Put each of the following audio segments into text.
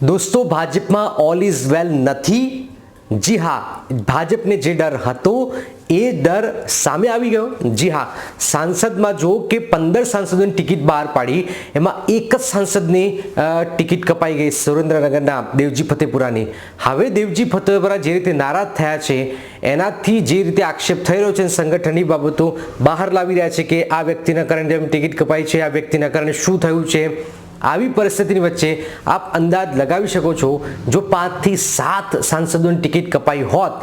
દોસ્તો, ભાજપમાં all is well નથી. જી હા, ભાજપને જે ડર હતો, એ ડર સામે આવી ગયો. જી હા, સાંસદમાં જો કે પંદર સાંસદોની ટિકિટ બહાર પાડી, એમાં એક જ સાંસદની ટિકિટ કપાઈ ગઈ સુરેન્દ્રનગરના દેવજી ફતેપુરાની. હવે દેવજી ફતેપુરા જે રીતે નારાજ થયા છે, એનાથી જે રીતે આક્ષેપ થઈ રહ્યો છે સંગઠનની બાબતો બહાર લાવી રહ્યા છે કે આ વ્યક્તિના કારણે ટિકિટ કપાઈ છે, આ વ્યક્તિના કારણે શું થયું છે આવી પરિસ્થિતિની વચ્ચે આપ અંદાજ લગાવી શકો છો, જો પાંચથી સાત સાંસદોની ટિકિટ કપાઈ હોત,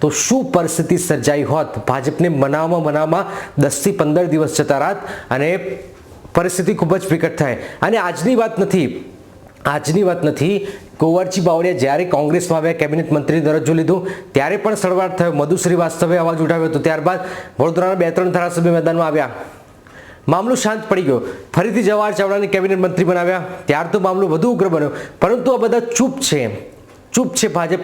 તો શું પરિસ્થિતિ સર્જાઈ હોત? ભાજપને મનાવવામાં મનાવવામાં દસથી પંદર દિવસ જતા રાત અને પરિસ્થિતિ ખૂબ જ વિકટ થાય. અને આજની વાત નથી, આજની વાત નથી. કુંવરજી બાવળિયા જ્યારે કોંગ્રેસમાં આવ્યા, કેબિનેટ મંત્રી દરજ્જો લીધો, ત્યારે પણ સળવાટ થયો. મધુ શ્રીવાસ્તવે અવાજ ઉઠાવ્યો હતો. ત્યારબાદ વડોદરાના બે ત્રણ ધારાસભ્ય મેદાનમાં આવ્યા. મામલો શાંત પડી ગયો. ફરીથી જવાહર ચાવડાને કેબિનેટ મંત્રી બનાવ્યા. ત્યાર તો મામલો વધુ ઉગ્ર બન્યો. પરંતુ આ બધા ચૂપ છે. ચૂપ છે ભાજપ.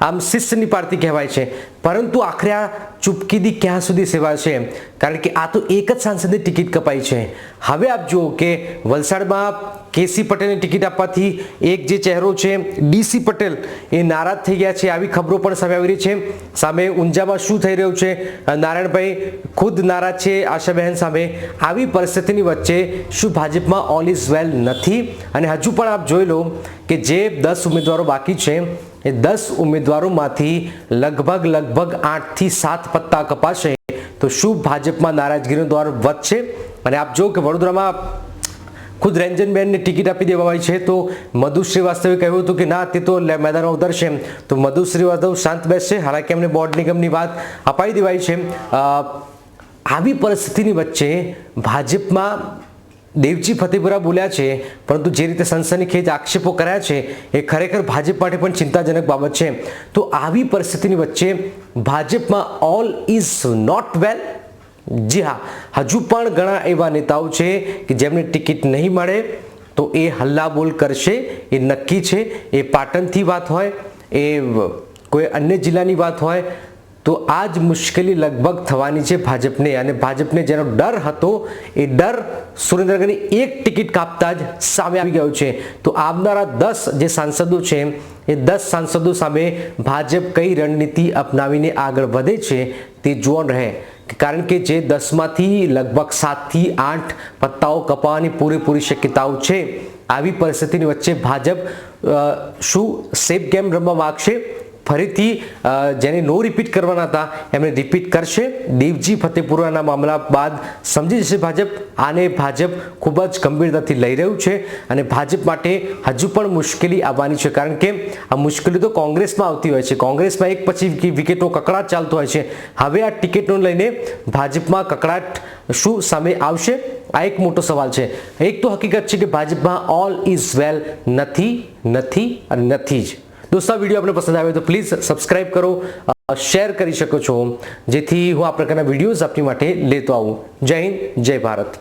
આમ શિસ્તની પાર્ટી કહેવાય છે. પરંતુ આખરે આ ચૂપકીદી ક્યાં સુધી સેવા છે કારણ કે આ તો એક જ સાંસદની ટિકિટ કપાઈ છે. હવે આપ જુઓ કે વલસાડમાં કેસી પટેલને ટિકિટ આપવાથી એક જે ચહેરો છે, ડીસી પટેલ, એ નારાજ થઈ ગયા છે. આવી ખબરો પણ સામે આવી રહી છે. સામે ઊંઝામાં શું થઈ રહ્યું છે? નારાયણભાઈ ખુદ નારાજ છે, આશાબહેન સામે. આવી પરિસ્થિતિની વચ્ચે શું ભાજપમાં ઓલ ઇઝ વેલ નથી? અને હજુ પણ આપ જોઈ લો કે જે દસ ઉમેદવારો બાકી છે, એ દસ ઉમેદવારોમાંથી લગભગ લગભગ આઠથી સાત પત્તા કપાશે. તો શું ભાજપમાં નારાજગીનો દ્વાર વધશે? અને આપ જો કે વડોદરામાં ખુદ રંજનબેનને ટિકિટ આપી દેવામાં આવી છે. તો મધુ શ્રીવાસ્તવે કહ્યું હતું કે, ના, તે તો મેદાનમાં ઉતરશે. તો મધુ શ્રીવાસ્તવ શાંત બેસશે. હાલાકી એમને બોર્ડ નિગમની વાત અપાઈ દેવાઈ છે. આવી પરિસ્થિતિની વચ્ચે ભાજપમાં દેવજી ફતેપુરા બોલ્યા છે, પરંતુ જે રીતે સનસનીખેજ આક્ષેપો કર્યા છે, એ ખરેખર ભાજપ માટે પણ ચિંતાજનક બાબત છે. તો આવી પરિસ્થિતિની વચ્ચે ભાજપમાં ઓલ ઇઝ નોટ વેલ જી હા. હજુ પણ ઘણા એવા નેતાઓ છે કે જેમને ટિકિટ નહીં મળે તો એ હલ્લાબોલ કરશે, એ નક્કી છે, એ પાટણથી વાત હોય, એ કોઈ અન્ય જિલ્લાની વાત હોય, તો આ જ મુશ્કેલી લગભગ થવાની છે ભાજપને. અને ભાજપને જેનો ડર હતો, એ ડર સુરેન્દ્રનગરની એક ટિકિટ કાપતા જ સામે આવી ગયો છે. તો આવનારા દસ જે સાંસદો છે, એ દસ સાંસદો સામે ભાજપ કઈ રણનીતિ અપનાવીને આગળ વધે છે તે જોવાનું રહે. કારણ કે જે દસમાંથી લગભગ સાતથી આઠ પત્તાઓ કપાવાની પૂરેપૂરી શક્યતાઓ છે, આવી પરિસ્થિતિની વચ્ચે ભાજપ શું સેફ ગેમ રમવા માગશે? ફરીથી જેને નો રિપીટ કરવાના હતા, એમને રિપીટ કરશે. દેવજી ફતેપુરાના મામલા બાદ સમજી જશે ભાજપ. આને ભાજપ ખૂબ જ ગંભીરતાથી લઈ રહ્યું છે અને ભાજપ માટે હજુ પણ મુશ્કેલી આવવાની છે. કારણ કે આ મુશ્કેલી તો કોંગ્રેસમાં આવતી હોય છે. કોંગ્રેસમાં એક પછી વિકેટો કકડાટ ચાલતો હોય છે. હવે આ ટિકિટનો લઈને ભાજપમાં કકડાટ શું સામે આવશે? આ એક મોટો સવાલ છે. એક તો હકીકત છે કે ભાજપમાં ઓલ ઇઝ વેલ નથી નથી અને નથી જ. દોસ્તો, આ વીડિયો આપણે પસંદ આવ્યો તો પ્લીઝ સબસ્ક્રાઇબ કરો શેર કરી શકો છો. જેથી હું આ પ્રકારના વિડીયોઝ આપની માટે લેતો આવું. જય હિન્દ, જય ભારત.